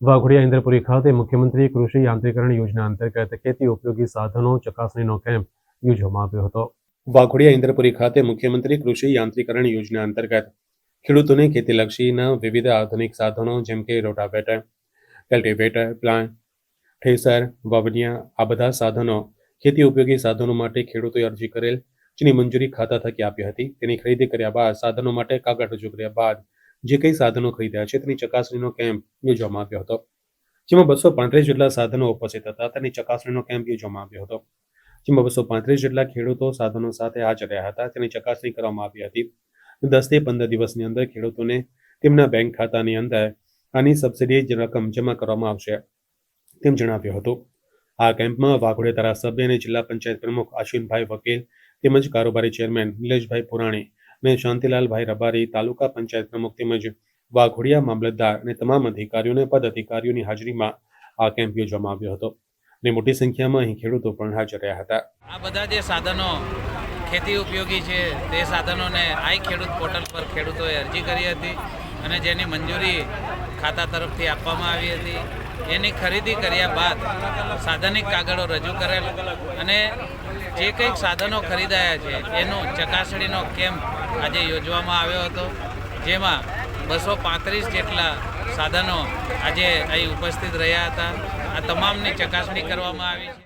વાઘોડિયા ઇન્દ્રપુરી ખાતે મુખ્યમંત્રી કૃષિ યાંત્રીકરણ યોજના અંતર્ગત ખેતી ઉપયોગી સાધનો ચકાસણીનો કેમ્પ યોજવામાં આવ્યો હતો. વાઘોડિયા ઇન્દ્રપુરી ખાતે મુખ્યમંત્રી કૃષિ યાંત્રીકરણ યોજના અંતર્ગત ખેડૂતોને ખેતીલક્ષીના વિવિધ આધુનિક સાધનો જેમ કે રોટાવેટર, કલ્ટિવેટર, પ્લાન્ટ, ઠેસર વાવડિયા આ બધા સાધનો ખેતી ઉપયોગી સાધનો માટે ખેડૂતોએ અરજી કરેલ, જેની મંજૂરી ખાતા થકી આપી હતી. તેની ખરીદી કર્યા બાદ સાધનો માટે કાગળ રજૂ કર્યા બાદ જે કઈ સાધનો ખરીદ્યા છે, તેની ચકાસણીનો કેમ્પ યોજવામાં આવ્યો હતો. જેમાં બસો પાંત્રીસ જેટલા સાધનો ઉપસ્થિત હતા, તેની ચકાસણીનો કેમ્પ યોજવામાં આવ્યો હતો. જેમાં બસો પાંત્રીસ જેટલા ખેડૂતો સાધનો સાથે હાજર રહ્યા હતા, તેની ચકાસણી કરવામાં આવી હતી. દસથી પંદર દિવસની અંદર ખેડૂતોને તેમના બેંક ખાતાની અંદર આની સબસિડી રકમ જમા કરવામાં આવશે તેમ જણાવ્યું હતું. આ કેમ્પમાં વાઘોડિયા ધારાસભ્ય અને જિલ્લા પંચાયત પ્રમુખ અશ્વિનભાઈ વકીલ તેમજ કારોબારી ચેરમેન નિલેશભાઈ પુરાણી અને શાંતિલાલભાઈ રબારી, તાલુકા પંચાયત પ્રમુખ તેમજ વાઘોડિયા મામલતદાર અને તમામ અધિકારીઓને પદ અધિકારીઓની હાજરીમાં આ કેમ્પ યોજવામાં આવ્યો હતો અને મોટી સંખ્યામાં અહીં ખેડૂતો પણ હાજર રહ્યા હતા. આ બધા જે સાધનો ખેતી ઉપયોગી છે તે સાધનોને આઈ ખેડૂત પોર્ટલ પર ખેડૂતોએ અરજી કરી હતી અને જેની મંજૂરી ખાતા તરફથી આપવામાં આવી હતી. એની ખરીદી કર્યા બાદ સાધનિક કાગળો રજૂ કરેલ અને જે કંઈક સાધનો ખરીદાયા છે, એનો ચકાસણીનો કેમ્પ આજે યોજવામાં આવ્યો હતો, જેમાં બસો પાંત્રીસ જેટલા સાધનો આજે અહીં ઉપસ્થિત રહ્યા હતા. આ તમામની ચકાસણી કરવામાં આવી છે.